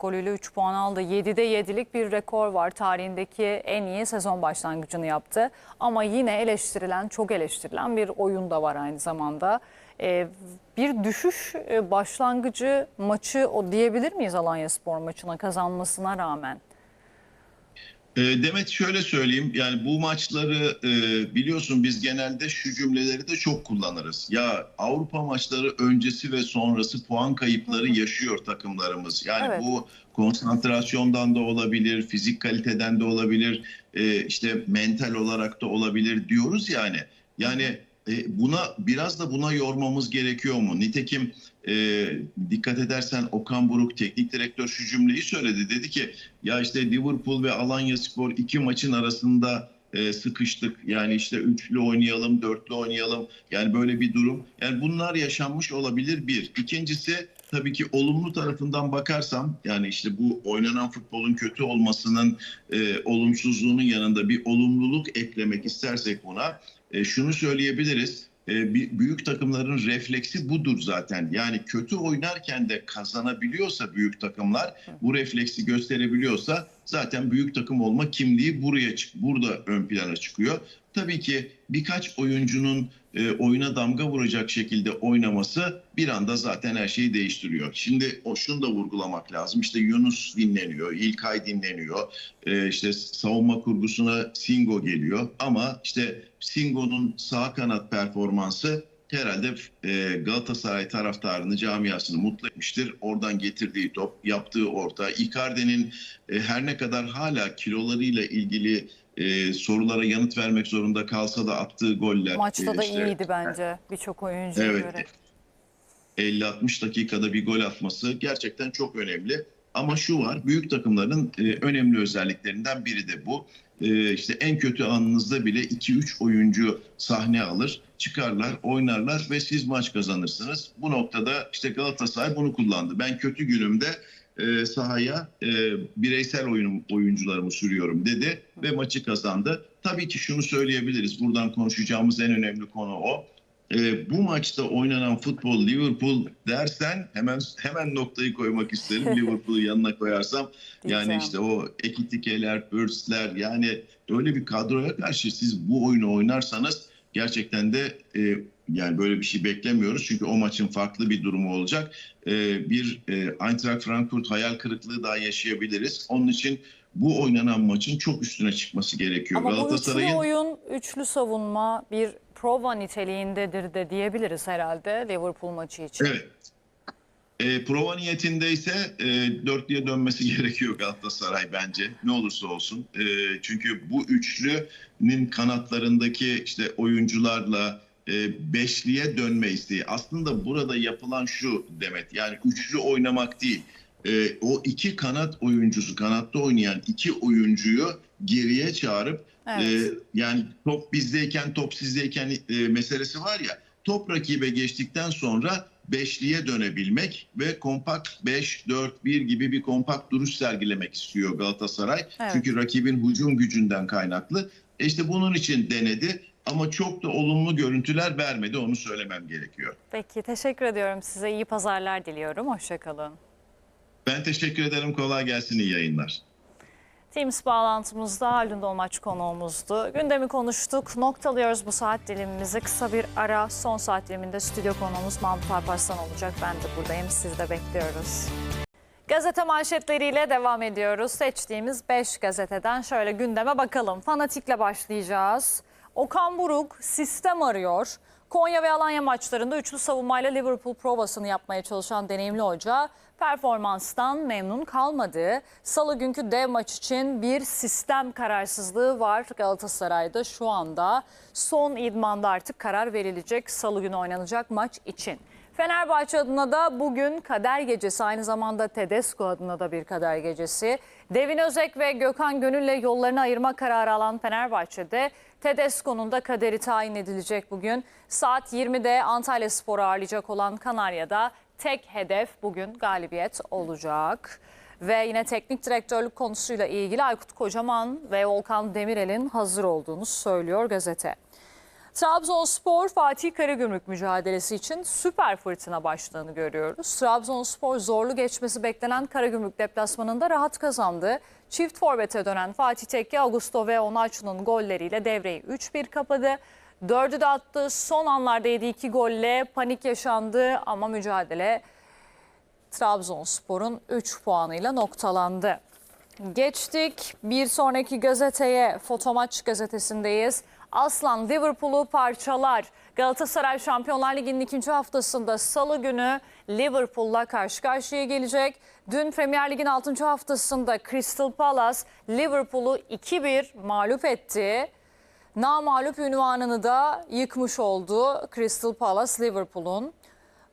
golüyle 3 puan aldı. 7'de 7'lik bir rekor var. Tarihindeki en iyi sezon başlangıcını yaptı. Ama yine eleştirilen, çok eleştirilen bir oyun da var aynı zamanda. Ee, bir düşüş e, başlangıcı maçı o diyebilir miyiz Alanya Spor maçına kazanmasına rağmen? E, Demet şöyle söyleyeyim yani bu maçları e, biliyorsun biz genelde şu cümleleri de çok kullanırız. Ya Avrupa maçları öncesi ve sonrası puan kayıpları yaşıyor takımlarımız. Yani Evet. bu konsantrasyondan da olabilir, fizik kaliteden de olabilir, e, işte mental olarak da olabilir diyoruz yani. Yani e, buna biraz da buna yormamız gerekiyor mu? Nitekim e, dikkat edersen Okan Buruk teknik direktör şu cümleyi söyledi. Dedi ki ya işte Liverpool ve Alanya Spor iki maçın arasında e, sıkıştık. Yani işte üçlü oynayalım, dörtlü oynayalım. Yani böyle bir durum. Yani bunlar yaşanmış olabilir bir. İkincisi tabii ki olumlu tarafından bakarsam yani işte bu oynanan futbolun kötü olmasının e, olumsuzluğunun yanında bir olumluluk eklemek istersek buna e, şunu söyleyebiliriz. E, büyük takımların refleksi budur zaten. Yani kötü oynarken de kazanabiliyorsa büyük takımlar bu refleksi gösterebiliyorsa zaten büyük takım olma kimliği buraya çık burada ön plana çıkıyor. Tabii ki birkaç oyuncunun e, oyuna damga vuracak şekilde oynaması bir anda zaten her şeyi değiştiriyor. Şimdi o şunu da vurgulamak lazım. İşte Yunus dinleniyor, İlkay dinleniyor. E, işte savunma kurgusuna Singo geliyor ama işte Singo'nun sağ kanat performansı herhalde e, Galatasaray taraftarını, camiasını mutlu etmiştir. Oradan getirdiği top, yaptığı orta, Icardi'nin e, her ne kadar hala kilolarıyla ilgili e, sorulara yanıt vermek zorunda kalsa da attığı goller. Maçta e, da işte iyiydi bence birçok oyuncuya Evet. göre. 50-60 dakikada bir gol atması gerçekten çok önemli. Ama şu var, büyük takımların e, önemli özelliklerinden biri de bu. E, işte en kötü anınızda bile 2-3 oyuncu sahne alır, çıkarlar, oynarlar ve siz maç kazanırsınız. Bu noktada işte Galatasaray bunu kullandı. Ben kötü günümde e, sahaya e, bireysel oyun, oyuncularımı sürüyorum dedi ve maçı kazandı. Tabii ki şunu söyleyebiliriz. Buradan konuşacağımız en önemli konu o. E, bu maçta oynanan futbol Liverpool dersen hemen hemen noktayı koymak isterim. Liverpool'u yanına koyarsam yani işte o Ekitike'ler, Pürsler yani öyle bir kadroya karşı siz bu oyunu oynarsanız gerçekten de e, yani böyle bir şey beklemiyoruz. Çünkü o maçın farklı bir durumu olacak. E, bir e, Eintracht Frankfurt hayal kırıklığı daha yaşayabiliriz. Onun için bu oynanan maçın çok üstüne çıkması gerekiyor. Ama bu üçlü oyun, üçlü savunma bir prova niteliğindedir de diyebiliriz herhalde Liverpool maçı için. Evet. E, prova niyetindeyse e, dörtlüye dönmesi gerekiyor Galatasaray bence. Ne olursa olsun. E, çünkü bu üçlünün kanatlarındaki işte oyuncularla e, beşliye dönme isteği. Aslında burada yapılan şu Demet. Yani üçlü oynamak değil. E, o iki kanat oyuncusu, kanatta oynayan iki oyuncuyu geriye çağırıp Evet. ee, yani top bizdeyken top sizdeyken e, meselesi var ya top rakibe geçtikten sonra beşliye dönebilmek ve kompakt 5-4-1 gibi bir kompakt duruş sergilemek istiyor Galatasaray. Evet. Çünkü rakibin hücum gücünden kaynaklı. E işte bunun için denedi ama çok da olumlu görüntüler vermedi onu söylemem gerekiyor. Peki teşekkür ediyorum size. iyi pazarlar diliyorum. Hoşçakalın. Ben teşekkür ederim kolay gelsin iyi yayınlar. Teams bağlantımızda Haldun Dolmaç konuğumuzdu. Gündemi konuştuk. Noktalıyoruz bu saat dilimimizi. Kısa bir ara son saat diliminde stüdyo konuğumuz Mahmut Alparslan olacak. Ben de buradayım. Siz de bekliyoruz. Gazete manşetleriyle devam ediyoruz. Seçtiğimiz 5 gazeteden şöyle gündeme bakalım. Fanatikle başlayacağız. Okan Buruk sistem arıyor. Konya ve Alanya maçlarında üçlü savunmayla Liverpool provasını yapmaya çalışan deneyimli hoca performanstan memnun kalmadı. Salı günkü dev maç için bir sistem kararsızlığı var Galatasaray'da şu anda. Son idmanda artık karar verilecek Salı günü oynanacak maç için. Fenerbahçe adına da bugün kader gecesi aynı zamanda Tedesco adına da bir kader gecesi. Devin Özek ve Gökhan Gönül'le yollarını ayırma kararı alan Fenerbahçe'de Tedesco'nun da kaderi tayin edilecek bugün. Saat 20'de Antalya Spor'u ağırlayacak olan Kanarya'da tek hedef bugün galibiyet olacak. Ve yine teknik direktörlük konusuyla ilgili Aykut Kocaman ve Volkan Demirel'in hazır olduğunu söylüyor gazete. Trabzonspor Fatih Karagümrük mücadelesi için süper fırtına başlığını görüyoruz. Trabzonspor zorlu geçmesi beklenen Karagümrük deplasmanında rahat kazandı. Çift forvete dönen Fatih Tekke, Augusto ve Onaçu'nun golleriyle devreyi 3-1 kapadı. Dördü de attı. Son anlarda yediği iki golle panik yaşandı ama mücadele Trabzonspor'un 3 puanıyla noktalandı. Geçtik bir sonraki gazeteye. Fotomaç gazetesindeyiz. Aslan Liverpool'u parçalar. Galatasaray Şampiyonlar Ligi'nin ikinci haftasında salı günü Liverpool'la karşı karşıya gelecek. Dün Premier Lig'in 6. haftasında Crystal Palace Liverpool'u 2-1 mağlup etti. Namalup ünvanını da yıkmış oldu Crystal Palace Liverpool'un.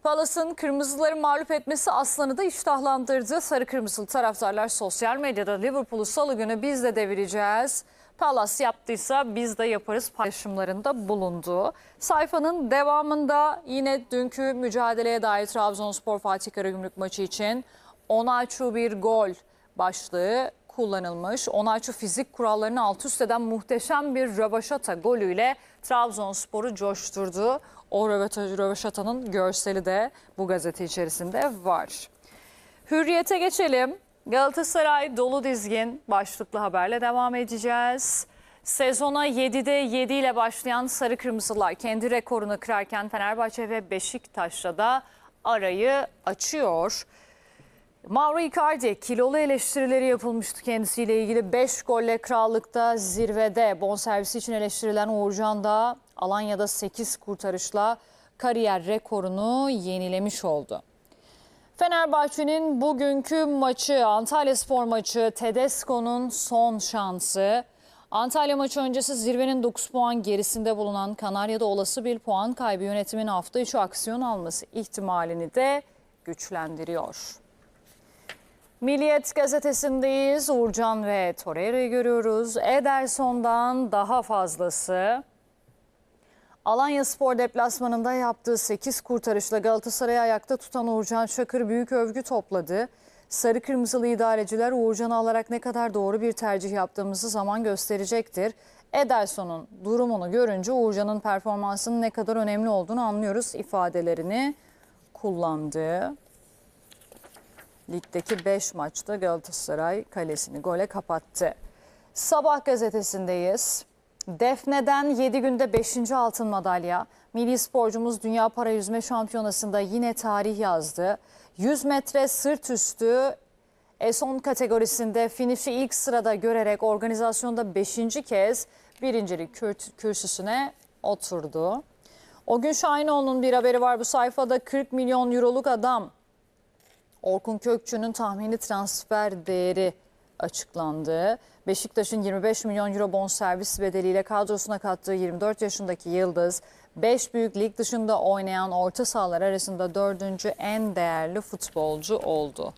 Palace'ın kırmızıları mağlup etmesi Aslan'ı da iştahlandırdı. Sarı kırmızılı taraftarlar sosyal medyada Liverpool'u salı günü biz de devireceğiz. Palace yaptıysa biz de yaparız paylaşımlarında bulundu. Sayfanın devamında yine dünkü mücadeleye dair Trabzonspor Fatih Karagümrük maçı için Onaçu bir gol başlığı kullanılmış. Onaçu fizik kurallarını alt üst eden muhteşem bir rövaşata golüyle Trabzonspor'u coşturdu. O rövaşata- rövaşatanın görseli de bu gazete içerisinde var. Hürriyete geçelim. Galatasaray dolu dizgin başlıklı haberle devam edeceğiz. Sezona 7'de 7 ile başlayan Sarı Kırmızılar kendi rekorunu kırarken Fenerbahçe ve Beşiktaş'la da arayı açıyor. Mauro Icardi kilolu eleştirileri yapılmıştı kendisiyle ilgili 5 golle krallıkta zirvede bonservisi için eleştirilen Uğurcan da Alanya'da 8 kurtarışla kariyer rekorunu yenilemiş oldu. Fenerbahçe'nin bugünkü maçı Antalya Spor maçı Tedesco'nun son şansı. Antalya maçı öncesi zirvenin 9 puan gerisinde bulunan Kanarya'da olası bir puan kaybı yönetimin hafta içi aksiyon alması ihtimalini de güçlendiriyor. Milliyet gazetesindeyiz. Uğurcan ve Torreira'yı görüyoruz. Ederson'dan daha fazlası. Alanya Spor deplasmanında yaptığı 8 kurtarışla Galatasaray'ı ayakta tutan Uğurcan Çakır büyük övgü topladı. Sarı kırmızılı idareciler Uğurcan'ı alarak ne kadar doğru bir tercih yaptığımızı zaman gösterecektir. Ederson'un durumunu görünce Uğurcan'ın performansının ne kadar önemli olduğunu anlıyoruz ifadelerini kullandı. Ligdeki 5 maçta Galatasaray kalesini gole kapattı. Sabah gazetesindeyiz. Defne'den 7 günde 5. altın madalya. Milli sporcumuz Dünya Para Yüzme Şampiyonası'nda yine tarih yazdı. 100 metre sırt üstü S10 kategorisinde finişi ilk sırada görerek organizasyonda 5. kez birincilik kür- kürsüsüne oturdu. O gün Şahinoğlu'nun bir haberi var bu sayfada 40 milyon euroluk adam Orkun Kökçü'nün tahmini transfer değeri açıklandı. Beşiktaş'ın 25 milyon euro bonservis bedeliyle kadrosuna kattığı 24 yaşındaki Yıldız, 5 büyük lig dışında oynayan orta sahalar arasında dördüncü en değerli futbolcu oldu.